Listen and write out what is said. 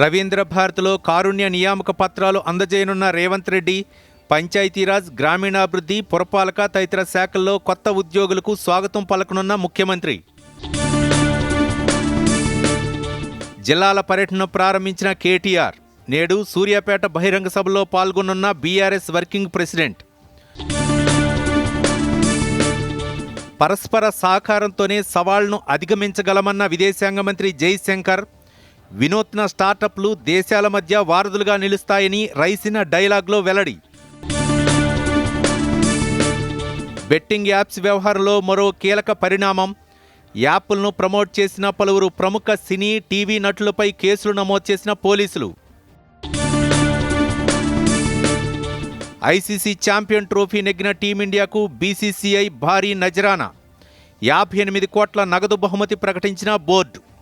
రవీంద్ర భారత్లో కారుణ్య నియామక పత్రాలు అందజేయనున్న రేవంత్ రెడ్డి పంచాయతీరాజ్ గ్రామీణాభివృద్ధి పురపాలక తదితర శాఖల్లో కొత్త ఉద్యోగులకు స్వాగతం పలకనున్న ముఖ్యమంత్రి. జిల్లాల పర్యటన ప్రారంభించిన కేటీఆర్ నేడు సూర్యాపేట బహిరంగ సభలో పాల్గొనున్న బీఆర్ఎస్ వర్కింగ్ ప్రెసిడెంట్. పరస్పర సహకారంతోనే సవాళ్ళను అధిగమించగలమన్న విదేశాంగ మంత్రి జైశంకర్ వినూత్న స్టార్టప్లు దేశాల మధ్య వారధులుగా నిలుస్తాయని రైసిన డైలాగ్లో వెల్లడి. బెట్టింగ్ యాప్స్ వ్యవహారంలో మరో కీలక పరిణామం. యాప్లను ప్రమోట్ చేసిన పలువురు ప్రముఖ సినీ టీవీ నటులపై కేసులు నమోదు చేసిన పోలీసులు. ఐసీసీ ఛాంపియన్ ట్రోఫీ నెగ్గిన టీమిండియాకు బీసీసీఐ భారీ నజరానా. యాభై ఎనిమిది కోట్ల నగదు బహుమతి ప్రకటించిన బోర్డు.